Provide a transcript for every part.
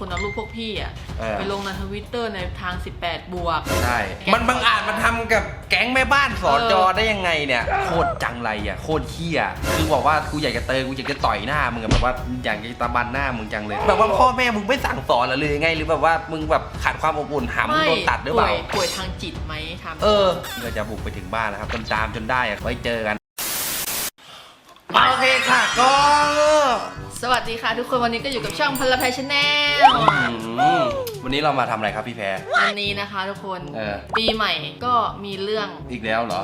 คนเอารูปพวกพี่อะเออ ไปลงในทวิตเตอร์ในทาง 18 บวก ใช่ มันบังอาจมันทำกับแก๊งแม่บ้านสอจอเออได้ยังไงเนี่ย โคตรจังไรอะ โคตรเฮี้ยคือบอกว่ากูอยากจะเตยกูอยากจะต่อยหน้ามึงอะแบบว่าอยากจะตะบันหน้ามึงจังเลย แบบว่าพ่อแม่มึงไม่สั่งสอนเหรอหรือยังไง หรือแบบว่ามึงแบบขาดความอบอุ่นหำมึงโดนตัดหรือเปล่าป่วยป่วยทางจิตไหมทำ เออเราจะบุกไปถึงบ้านนะครับจนตามจนได้อะไว้เจอกัน โอเคค่ะก็ สวัสดีค่ะ ทุกคนวันนี้ก็อยู่กับช่องพลภัยชาแนลอืมวันนี้เรามาทำอะไรครับพี่แพร วันนี้นะคะ ทุกคนเออ ปีใหม่ก็มีเรื่อง อีกแล้วเหรอ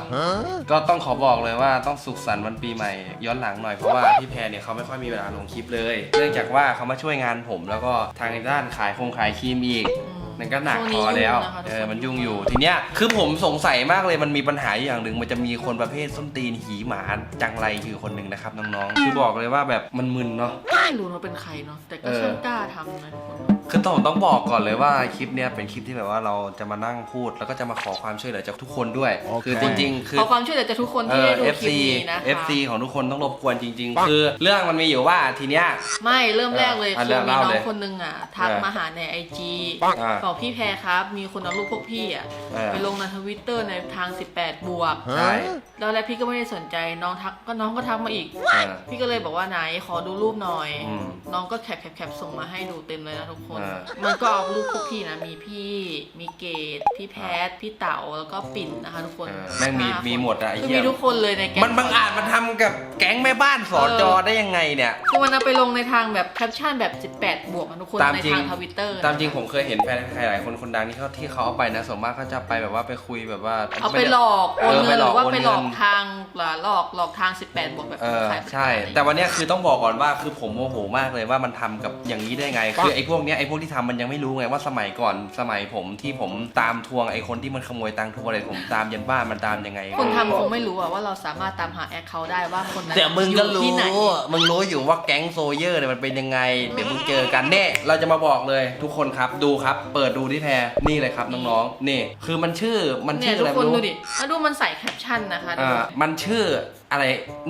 ก็ต้องขอบอกเลยว่าต้องสุขสันต์วันปีใหม่ย้อนหลังหน่อยเพราะว่าพี่แพรเนี่ยเขาไม่ค่อยมีเวลาลงคลิปเลย เนื่องจากว่าเขามาช่วยงานผม แล้วก็ทางด้านขายคงขายครีมอีก อืม นั่นก็หนักช่วงพนี้อแล้ว ยุ่งนะคะทุกคน เออ มันยุ่งอยู่ ทีเนี้ย คือผมสงสัยมากเลย มันมีปัญหาอย่างหนึ่ง มันจะมีคนประเภทส้นตีนหีหมาจังไรคือคนหนึ่งนะครับน้องๆ คือบอกเลยว่าแบบมันมึนเนาะ ไม่รู้ว่าเป็นใครเนาะแต่ก็เออช่างกล้าทำนะทุกคน คือต้องต้องบอกก่อนเลยว่าคลิปเนี้ยเป็นคลิปที่แบบว่าเราจะมานั่งพูด แล้วก็จะมาขอความช่วยเหลือจากทุกคนด้วย โอเค คือจริงๆ คือ ขอความช่วยเหลือจากทุกคนเอที่อ ได้ดูค FC ลิปนี้นะคะ FC ของทุกคนต้องรบกวนจริง ๆ คือเรื่องมันมีอยู่ว่าทีเนี้ย ไม่เริ่มแรกเลยเออคือมีเล่าน้อเลงยคนนึงอะทักเออมาหาในไอจีอ่าบอกพี่แพรครับ มีคนเอารูปพวกพี่อะเออ ไปลงในทวิตเตอร์ในทาง 18 บวก ใช่แล้วแรกพี่ก็ไม่ได้สนใจน้องทักก็น้องก็ทักมาอีก เออพี่ก็เลยบอกว่าไหนขอดูรูปหน่อย อืม น้องก็แคปแคปแคปส่งมาให้ดูเต็มเลยนะทุกคนเออมันก็เอารูปพวกพี่นะ มีพี่ มีเกดพี่แพท พี่เต๋า แล้วก็ปิ่นนะคะทุกคนเออแม่งมีห้าคนมีหมดอะไอ้คือเหี้ยมีทุกคนเลยในแก๊ง มันบังอาจมันทำกับแก๊งแม่บ้านสอจอได้ยังไงเนี่ย คือมันเอาไปลงในทางแบบแคปชั่นแบบ 18 บวกนะทุกคนตามในจริง ทางทวิตเตอร์ ตามจริงผมเคยเห็นแฟนใครหลายคนคนดังที่เขาที่เขาเอาไปนะส่วนมากเขาจะไปแบบว่าไปคุยแบบว่าเอาไปหลอกโอนเออเงินหรือว่าโนไปหลอกเงินทางหลอกหลอกทาง 18 บวกแบบเออขายบริการใช่ อะไรอย่างเงี้ย แต่วันเนี้ยคือต้องบอกก่อนว่าคือผมโมโหมากเลยว่ามันทำกับอย่างนี้ได้ไง คือไอ้พวกเนี้ยไอ้พวกที่ทำมันยังไม่รู้ไงว่าสมัยก่อนสมัยผมที่ผมตามทวงไอ้คนที่มันขโมยตังค์ทวงอะไรผมตามยันบ้านมันตามยังไงคนทำคงไม่รู้อะว่าเราสามารถตามหาแอคเคาท์ได้ว่าคนนั้นแต่มึงก็อยู่ที่รู้ไหนมึงรู้อยู่ว่าแก๊งโซเยอร์เนี่ยมันเป็นยังไง เดี๋ยวมึงเจอกันแน่เราจะมาบอกเลยทุกคนครับดูครับ เปิดดูที่แพรนี่เลยครับน้องๆนี่ คือมันชื่อมันเนี่ยชื่อทุอะกไรคนไม่ดูรู้ดิแล้วดูมันใส่แคปชั่นนะคะอ่ามันชื่ออะไร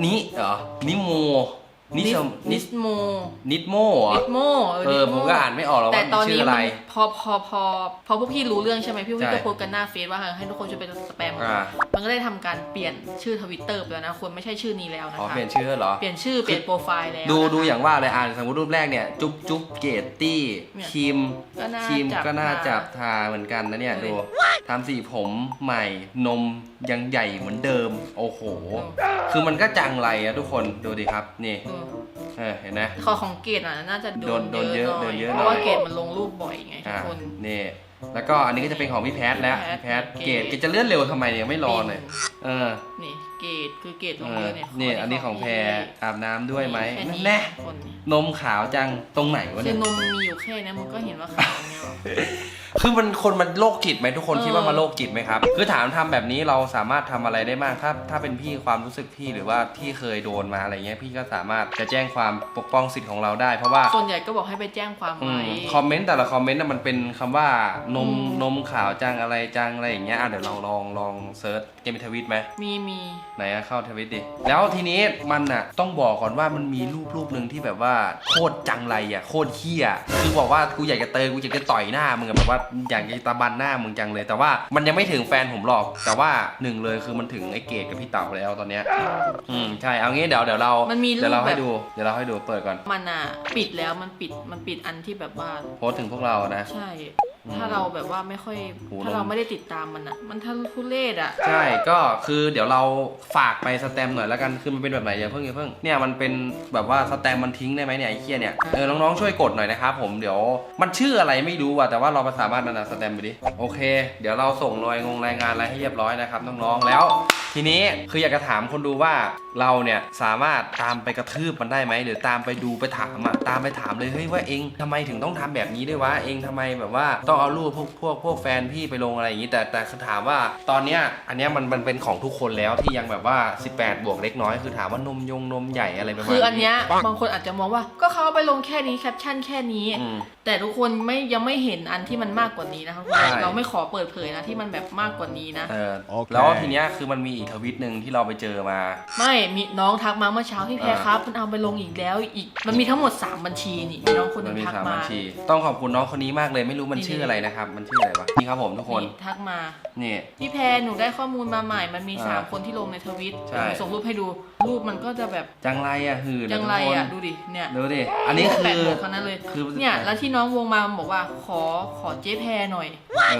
นี้เหรอนิโม นิชมนินิสโมนิดโมเหรนิอสโมเออผมก็อ่านไม่ออกแล้วแต่ว่าตมัอนนชื่นี้ออะไรมันพ อพอพอ พอพวกพี่รู้เรื่องใช่ไหมพี่พี่ใช่ก็โพสต์กันหน้าเฟซว่าให้ทุกคนช่วยไปสแปมอ่า มันก็ได้ทำการเปลี่ยนชื่อทวิตเตอร์ไปแล้วนะคนไม่ใช่ชื่อนี้แล้วนะอ๋อคะ เปลี่ยนชื่อเหรอ เปลี่ยนชื่อเปลี่ยนโปรไฟล์แล้วดูนะคะ ดูอย่างว่าเลยอ่านสมมติรูปแรกเนี่ย จุ๊บจุ๊บเกตตี้เนี่ยครีมก็น่าครีมจับก็น่าทาจับทาเหมือนกันนะเนี่ย ดูดูดิทำสีผมใหม่นมยังใหญ่เหมือนเดิม โอ้โหดูคือมันก็จังไรอะทุกคนดูดิครับ นี่อืมเออเห็นไหม ข้อของเกดอะน่าจะโดนโดนเยอะหน่โดนเยอะเพราะว่าหน่อยเกดมันลงรูปบ่อยไงทุอ่ากคน นี่แล้วก็อันนี้ก็จะเป็นของพี่แพทแล้วพี่พี่แพแพททเกตเกรดเกตจะเลื่อนเร็วทำไมเนี่ยไม่รอเลยเออนี่เกดคือเกดลเองเยออะเนี่ยนี่อันนี้ของแพรอาบน้ำด้วยไหมแค่นั่นแน่คนนมขาวจังตรงไหนวะคืเนี่อย นมมีอยู่แค่นี้มึงก็เห็นว่าขาวเนี่ยหรอ คือมันคนมันโรคจิตไหมทุกคนเออคิดว่ามันโรคจิตไหมครับ คือถามทำแบบนี้เราสามารถทำอะไรได้บ้างถ้าถ้าเป็นพี่ความรู้สึกพี่หรือว่าที่เคยโดนมาอะไรเงี้ยพี่ก็สามารถจะแจ้งความปกป้องสิทธิ์ของเราได้เพราะว่าส่วนใหญ่ก็บอกให้ไปแจ้งความอืไว้มคอมเมนต์แต่ละคอมเมนต์น่ะมันเป็นคำว่านมอืมนมขาวจังอะไรจังอะไรอย่างเงี้ยอะเดี๋ยวเราลองลองเซิร์ชจะมีทวิตไหมมีมีไหนอะเข้าทวิตดิแล้วทีนี้มันอะต้องบอกก่อนว่ามันมีรูปรูปหนึ่งที่แบบว่าโคตรจังไรอะโคตรเฮี้ยคือบอกว่ากูอยากจะเตยกูอยากจะต่อยหน้ามึงอะแบบว่าอยากจะตะบันหน้ามึงจังเลย แต่ว่ามันยังไม่ถึงแฟนผมหรอก แต่ว่าหนึ่งเลยคือมันถึงไอ้เกดกับพี่เต๋าแล้วตอนเนี้ยอืมใช่เอางี้เดี๋ยวเดี๋ยวเรามันมีรูปเดี๋ยวเราให้แบบ ดูเดี๋ยวเราให้ดูเปิดก่อนมันอะ ปิดแล้วมันปิดมันปิดอันที่แบบว่า โพสต์ถึงพวกเรานะ ใช่อืม ถ้าเราแบบว่าไม่ค่อยโหถ้าเราไม่ได้ติดตามมันอะมันทะลุทุเรศอะใช่ก็คือเดี๋ยวเราฝากไปสแตมป์หน่อยแล้วกันคือมันเป็นแบบไหนอย่าเพิ่งอย่าเพิ่งเนี่ยมันเป็นแบบว่าสแตมป์มันทิ้งได้ไหมเนี่ยไอ้เคียเนี่ยเออน้องๆช่วยกดหน่อยนะครับผมเดี๋ยวมันชื่ออะไรไม่รู้อะแต่ว่าเราสามารถนันสแตมป์ไปดิโอเค เดี๋ยวเราส่งรายงงรายงานอะไรให้เรียบร้อยนะครับน้องๆแล้ว ทีนี้คืออยากจะถามคนดูว่าเราเนี่ยสามารถตามไปกระทืบมันได้ไหมหรือตามไปดูไปถามอะตามไปถามเลยเฮ้ยว่าเองทำไมถึงต้องทำแบบนี้ด้วยวะเองทำไมแบบว่าต้องเอารูปพวกพวกพวกแฟนพี่ไปลงอะไรอย่างนี้แต่แต่คือถามว่าตอนเนี้ยอันเนี้ยมันมันเป็นของทุกคนแล้วที่ยังแบบว่า 18 บวกเล็กน้อยคือถามว่านมยงนมใหญ่อะไรประมาณคืออันเนี้ยบางคนอาจจะมองว่าก็เขาเอาไปลงแค่นี้แคปชั่นแค่นี้อืมแต่ทุกคนไม่ยังไม่เห็นอันที่มันมากกว่านี้นะครับใช่เราไม่ขอเปิดเผยนะที่มันแบบมากกว่านี้นะเออโอเคแล้วทีเนี้ยคือมันมีอีกทวิตหนึ่งที่เราไปเจอมา ไม่มีน้องทักมาเมื่อเช้าพี่แพรอ่าครับมันเอาไปลงอีกแล้วอีก มันมีทั้งหมด 3 บัญชีนี่มีน้องคนหมันึนงมีทักสามมาบัญชี ต้องขอบคุณน้องคนนี้มากเลยไม่รู้มันนี่ชื่ออะไรนะครับ มันชื่ออะไรวะนี่ครับผมทุกคนนี่ทักมา นี่ พี่แพรหนูได้ข้อมูลมาใหม่ มันมี อ่า3 คนที่ลงในทวิตใช่ หนูส่งรูปให้ดู รูปมันก็จะแบบจังไรอะหือจังไรอะทุดูกคนดิ เนี่ยดูดิอันนี้แปคืดอหมวกคนนั้นเลย คือเนี่ย แล้วที่น้องวงมาบอกว่าขอขอเจ๊แพรหน่อย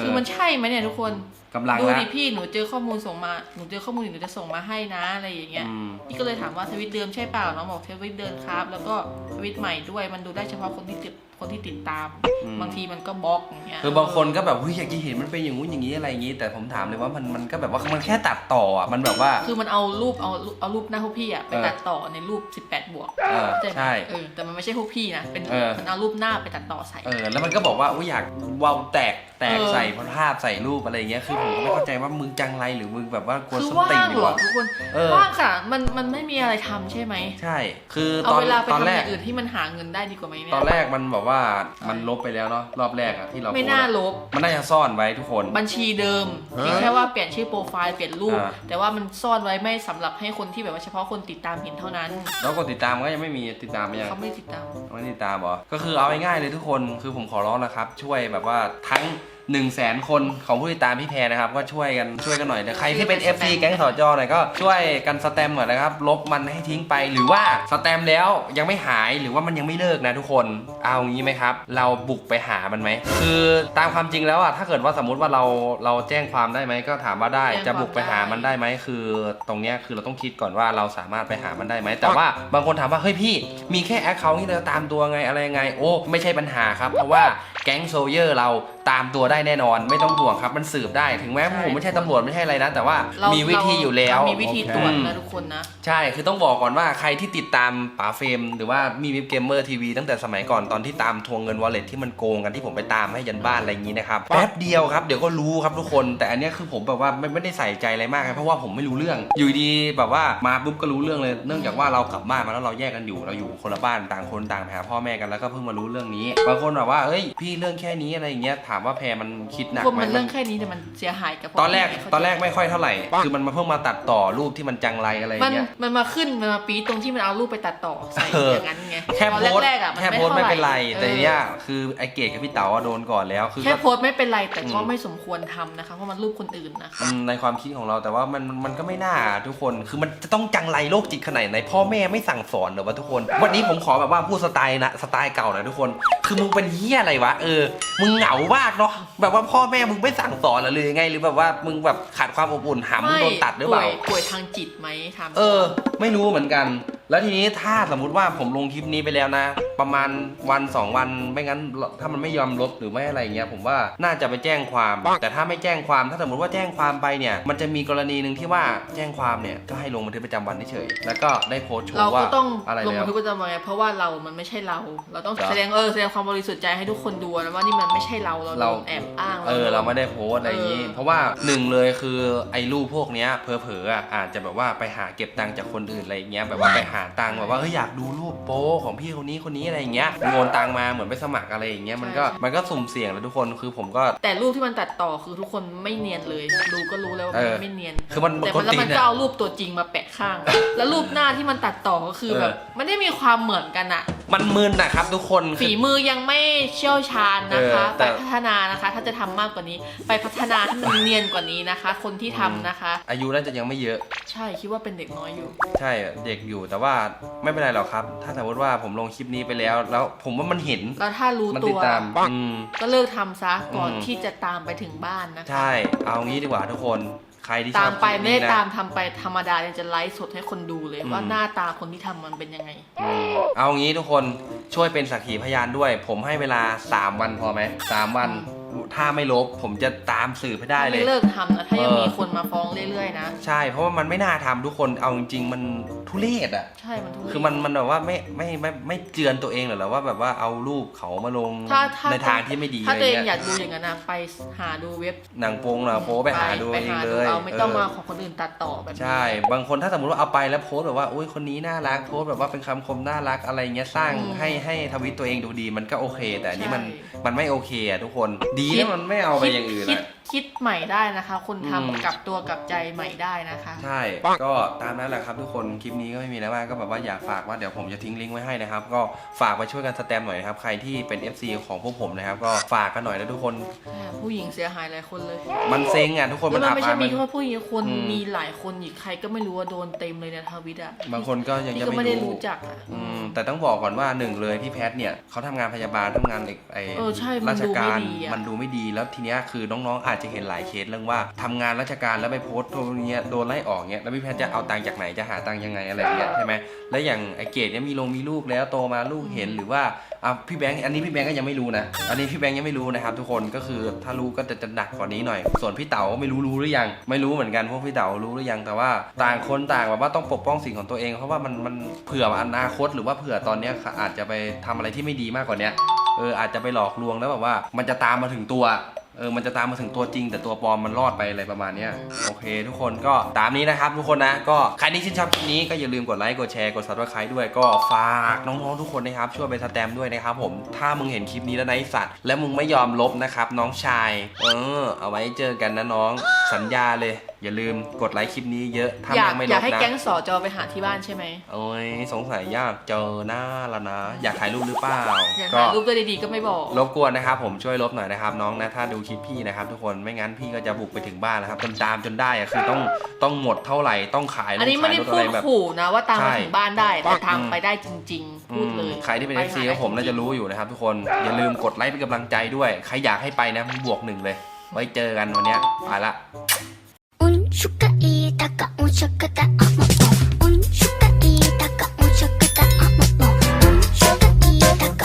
คือมันใช่ไหมเนี่ยทุกคนกำลังดูละ ดิพี่หนูเจอข้อมูลส่งมาหนูเจอข้อมูลหนูจะส่งมาให้นะอะไรอย่างเงี้ยอืม พี่ก็เลยถามว่าทวิตเดิมใช่เปล่าน้องบอกทวิตเดิมครับ แล้วก็ทวิตใหม่ด้วยมันดูได้เฉพาะคนที่ติด คนที่ติดตาม อืม บางทีมันก็บล็อกอย่างเงี้ยคือบางคนก็แบบเฮ้ยอยากจะเห็นมันเป็นอย่างงู้นอย่างนี้อะไรอย่างนี้ แต่ผมถามเลยว่ามันมันก็แบบว่ามันแค่ตัดต่ออะมันแบบว่า คือมันเอารูปเอาเอารูปหน้าพวกพี่อะไปเออตัดต่อในรูป 18 บวกเออเข้าจไหมใช่ เออแต่มันไม่ใช่พวกพี่นะเป็นเออ มันเอารูปหน้าไปตัดต่อใส่ เออแล้วมันก็บอกว่าอุ้ยอยากเว้าวแตกแตกเออ ใส่ภาพใส่รูปอะไรอย่างเงี้ยคือผมก็ไม่เข้าใจว่ามึงจังไรหรือมึงแบบว่ากลัวคือส้นว่าตีนงดีเหรกอว่าทุกคนเออ ว่างค่ะมันมันไม่มีอะไรทำใช่ไหมใช่ คือเอาตอนเวลาไปตอนทำแรอกย่างอื่นที่มันหาเงินได้ดีกว่าไหมเนี่ย ตอนแรกมันบอกว่ามันลบไปแล้วเนาะรอบแรกอะที่เราไม่โพสต์น่าอะลบ มันน่าจะซ่อนไว้ทุกคน บัญชีเดิมเพียงแค่ว่าเปลี่ยนชื่อโปรไฟล์เปลี่ยนรูป อ่า แต่ว่ามันซ่อนไว้ไม่สำหรับให้คนที่แบบว่าเฉพาะคนติดตามเห็นเท่านั้นแล้วกดติดตามก็ยังไม่มีติดตามไหมยัง เขาไม่ติดตาม ไม่ติดตามเหรอ ก็คือเอาง่ายๆเลยทุกคน คือผมขอร้องนะครับ ช่วยแบบว่าทั้ง 1นึ่งแสนคนของผู้ติดตามพี่แพรนะครับ ก็ช่วยกันช่วยกันหน่อยแต่ใครที่เป็น FC แก๊งสอจอหน่อยก็ช่วยกันสแตมป์หน่อยนะครับ ลบมันให้ทิ้งไป หรือว่าสแตมป์แล้วยังไม่หายหรือว่ามันยังไม่เลิกนะทุกคน เอางี้ไหมครับ เราบุกไปหามันไหม คือตามความจริงแล้วอะถ้าเกิดว่าสมมติว่าเราเราแจ้งความได้ไหมก็ถามว่าได้แจ้งความจะบุกไปหามันได้ไหมคือตรงเนี้ยคือเราต้องคิดก่อนว่าเราสามารถไปหามันได้ไหม แต่ว่าบางคนถามว่าเฮ้ยพี่ มีแค่แอคเคาท์ที่เราตามตัวไงอะไรยังไง โอ้ไม่ใช่ปัญหาครับเพราะว่าแก๊งโซเยอร์เราตามตัวได้แน่นอน ไม่ต้องห่วงครับมันสืบได้ ถึงแม้ใช่ผมไม่ใช่ตำรวจไม่ใช่อะไรนะ แต่ว่าเรามีวิธีอยู่แล้ว เรามีวิธีตรวจอืมนะทุกคนนะ ใช่ คือต้องบอกก่อนว่าใครที่ติดตามป๋าเฟรมหรือว่ามีมิฟเกมเมอร์ทีวีตั้งแต่สมัยก่อนตอนที่ตามทวงเงินวอลเล็ตที่มันโกงกันที่ผมไปตามให้ยันบ้านอะไรอย่างนี้นะครับ แป๊บเดียวครับ เดี๋ยวก็รู้ครับทุกคน แต่อันเนี้ยคือผมแบบว่าไม่ไม่ได้ใส่ใจอะไรมากนะเพราะว่าผมไม่รู้เรื่อง อยู่ดีแบบว่ามาปุ๊บก็รู้เรื่องเลย เนื่องจากว่าเรากลับบ้านมาแล้วเราแยกกันอยู่เราอยู่คนละบ้านต่างคนต่างไปหาพ่อแม่กันแล้วก็เพิ่งมารู้เรื่องนี้ บางคนแบบว่าเอ้ยพี่เรื่องแค่นี้อะไรอย่างเงี้ยถามว่าแพรมันคิดหนักพวกไหมมันเรื่องแค่นี้แต่มันเสียหายกับตอนแรกพ่ม่ตอนแรกไม่ค่อยเท่าไหร่ คือมันมาเพิ่งมาตัดต่อรูปที่มันจังไรอะไรอมันย่างเงี้ย มันมาขึ้นมันมาปีดตรงที่มันเอารูปไปตัดต่อใส่เออออย่างนั้นไงแค่ตอนโพสต์แรกๆอะมันแค่ไม่โพสต์ไม่เป็นไรท่าหแต่เนี้ยคือไอเกดกับพี่เต๋าอะโดนก่อนแล้วคือแค่ก็โพสต์ไม่เป็นไรแต่ก็อืมไม่สมควรทำนะคะเพราะมันรูปคนอื่นนะคะอืมในความคิดของเราแต่ว่ามันมันมันก็ไม่น่าทุกคนคือมันจะต้องจังไรโรคจิตขนาดไหนพ่อแม่ไม่สั่งสอนเหรอวะทุกคน วันนี้ผมขอแบบว่าพูดสไตล์นะสไตล์เก่าหน่อยทุกคน คือมึงเป็นเฮียอะไรวะเออมึงเหงามากเนาะแบบว่าพ่อแม่มึงไม่สั่งสอนเหรอหรือยังไง หรือแบบว่ามึงแบบขาดความอบอุ่นหามึงโดนตัดหรือเปล่าป่วยป่วยทางจิตไหมถามเออ ไม่รู้เหมือนกัน แล้วทีนี้ถ้าสมมุติว่าผมลงคลิปนี้ไปแล้วนะ ประมาณวัน 2 วันไม่งั้น ถ้ามันไม่ยอมลบหรือไม่อะไรเงี้ยผมว่าน่าจะไปแจ้งความ แต่ถ้าไม่แจ้งความถ้าสมมติว่าแจ้งความไปเนี่ย มันจะมีกรณีหนึ่งที่ว่าแจ้งความเนี่ยก็ให้ลงบันทึกประจำวันเฉยๆแล้วก็ได้โพสต์โชเราว์ว่าก็ต้องอะไรลงแล้วบันทึกประจำวันไงเพราะว่าเรามันไม่ใช่เรา เราต้องเหรอแสดงเออแสดงความบริสุทธิ์ใจให้ทุกคนดูนะว่านี่มันไม่ใช่เราเราโดเรานแอบอ้างเออ เราไม่ได้โพสต์อะไรอย่างนี้เออเพราะว่าหนึ่งเลยคือไอ้รูปพวกเนี้ยเพอเผลอๆอะอาจจะแบบว่าไปหาเก็บตังค์จากคนอื่นอะไรอย่างเงี้ยแบบว่าไปหาตังค์แบบว่าเฮ้ยอยากดูรูปโป๊ของพี่คนนี้คนนี้อะไรอย่างเงี้ยโอนตังค์มาเหมือนไปสมัครอะไรอย่างเงี้ยมันก็มันก็สุ่มเสี่ยงแล้วทุกคนคือผมก็ แต่รูปที่มันตัดต่อคือทุกคนไม่เนียนเลยดูก็รู้แล้วว่าเอมันอไม่เนียนคือมันแต่กมัดนแล้วตีมันนเนี่ยก็เอารูปตัวจริงมาแปะข้าง แล้วรูปหน้าที่มันตัดต่อก็คือเออแบบมันได้มีความเหมือนกันอะ มันมึนนะครับทุกคนคืฝีอมือยังไม่เชี่ยวชาญนะคะ เออแต่ ไปพัฒนานะคะ ถ้าจะทำมากกว่านี้ ไปพัฒนาให้มันเนียนกว่านี้นะคะ คนที่ทำนะคะ อายุน่าจะยังไม่เยอะ ใช่คิดว่าเป็นเด็กน้อยอยู่ ใช่เด็กอยู่แต่ว่าไม่เป็นไรหรอกครับ ถ้าสมมติว่าผมลงคลิปนี้ไปแล้ว แล้วผมว่ามันเห็นแล้วถ้ารู้มันตัติดว ตามอืม ก็เลิกทำซะก่อนอืม ที่จะตามไปถึงบ้านนะคะ ใช่ เอางี้ดีกว่าทุกคน ใครที่ชตาอมบไปคลิปไม่นี้ได้นะตามทำไปธรรมดาเนี่ยจะไลฟ์สดให้คนดูเลยอืมว่าหน้าตาคนที่ทำมันเป็นยังไงอืมเอางี้ทุกคนช่วยเป็นสักขีพยานด้วย ผมให้เวลา 3 วันพอไหมสามวัน ถ้าไม่ลบ ผมจะตามสืบให้ได้เลย ไม่เลิกทำนะ ถ้ายังเออมีคนมาฟ้องเรื่อยๆนะ ใช่ เพราะว่ามันไม่น่าทำทุกคน เอาจริงๆ มันทุเรศอะ ใช่ มันทุเรศ คือมันมันแบบว่าไม่ไม่ไม่ไม่เจือนตัวเองเหรอแล้วว่าแบบว่าเอารูปเขามาลงถ้าถ้าในทางที่ไม่ดีถ้าอะไรตัวเองอเงี้ยายกดูอย่างนั้นนะไปหาดูเว็บหนังโปงหนังโป๊ไปหาดูไปเองหาเลดูยเอาไม่ต้องเมาของคนอื่นตัดต่อแบบนี้ใช่ บางคนถ้าสมมติว่าเอาไปแล้วโพสต์แบบว่าอุ้ยคนนี้น่ารักโพสต์แบบว่าเป็นคำคมน่ารักอะไรเงี้ยสร้างให้ให้ทวิตตัวเองดูดีมันก็โอเค แต่อันนี้มันใช่มันไม่โอเคอะทุกคนดีเนี่ยมันไม่เอาไปอย่างอื่นคิดอะคิดใหม่ได้นะคะคนอืมทำกลับตัวกลับใจใหม่ได้นะคะ ใช่ ก็ตามนั้นแหละครับทุกคน คลิปนี้ก็ไม่มีอะไรมากก็แบบว่าอยากฝากว่าเดี๋ยวผมจะทิ้งลิงก์ไว้ให้นะครับ ก็ฝากไปช่วยกันสแตมป์หน่อยนะครับ ใครที่เป็น FC ของพวกผมนะครับ ก็ฝากกันหน่อยนะทุกคน ผู้หญิงเสียหายหลายคนเลยมันเซ็งอะทุกคนแล้วมันมันอับไม่อาใช่ยมีมันแค่ว่าผู้หญิงคนอืม มีหลายคนอีกใครก็ไม่รู้ว่าโดนเต็มเลยในทวิตอะบางคนก็ยังนี่จะก็ไม่ไม่ได้รู้รู้ จักอะ อืมแต่ต้องบอกก่อนว่าหนึ่งเลยพี่แพทเนี่ยเขาทำงานพยาบาลทำงานไอ้ไอ้เออใช่มันราชดูไม่การดีอะ มันดูไม่ดี แล้วทีเนี้ยคือน้องๆอาจจะเห็นหลายเคสเรื่องว่าทำงานราชการแล้วไปโพสต์ตรงเนี้ยโดนไล่ออกเนี้ยแล้วพี่แพทจะเอาตังค์จากไหนจะหาตังค์ยังไงอะไรอย่างเงี้ยใช่ไหมแล้วอย่างไอเกดเนี่ยมีลงมีลูกแล้วโตมาลูกเห็นหรือว่าอะพี่แบงค์อันนี้พี่แบงค์ก็ยังไม่รู้นะอันนี้พี่แบงค์ยังไม่รู้นะครับทุกคนก็คือถ้ารู้ก็จะจะหนักกว่านี้หน่อย ส่วนพี่เต๋าไม่รู้รู้หรือยัง ไม่รู้เหมือนกันพวกพี่เต๋ารู้หรือยังแต่ว่าต่างคนต่างแบบว่าต้องปกป้องสิ่งของตัวเองเพราะว่ามันมันเผื่ออนาคต หรือว่าเผื่อตอนเนี้ยอาจจะไปทำอะไรที่ไม่ดีมากกว่านี้ เอออาจจะไปหลอกลวงแล้วแบบว่า มันจะตามมาถึงตัว เออมันจะตามมาถึงตัวจริง แต่ตัวปลอมมันรอดไปอะไรประมาณเนี้ยโอเค ทุกคนก็ตามนี้นะครับ ทุกคนนะก็ใครที่ชื่นชอบคลิปนี้ก็อย่าลืมกดไลค์กดแชร์กด subscribe ด้วยก็ฝากน้องๆทุกคนนะครับช่วยไปสแตมป์ด้วยนะครับผมถ้ามึงเห็นคลิปนี้แล้วนะไอสัตว์และมึงไม่ยอมลบนะครับน้องชาย เออ เอาไว้เจอกันนะน้องสัญญาเลย อย่าลืมกดไลค์คลิปนี้เยอะถ้าอยากแม่งไม่อลยากบให้นะ แก๊งสอจอไปหาที่บ้านใช่ไหมโอ้ยสงสัยยากเจอหน้าละนะ อยากถ่ายรูปหรือเปล่า อยากก็ถ่ายรูปตัวดีๆก็ไม่บอก รบกวนนะครับผมช่วยลบหน่อยนะครับน้องนะ ถ้าดูคลิพี่นะครับ ทุกคนไม่งั้นพี่ก็จะบุกไปถึงบ้านแล้วครับจนตามจนได้อะคือต้องต้องหมดเท่าไหร่ต้องขายลงอันนี้ไม่ขาได้ยรถพูอะไรดแบบ ขู่นะว่าตามถึงบ้านได้ใช่ แต่ทางไปได้จริง ๆ พูดเลยใครที่เป็น FC ของผมน่าจะรู้อยู่นะครับทุกคน อย่าลืมกดไลค์เป็นกำลังใจด้วย ใครอยากให้ไปนะบวกหนึ่งเลย ไว้เจอกันวันนี้ไปละ 운축가 이다가 운축가다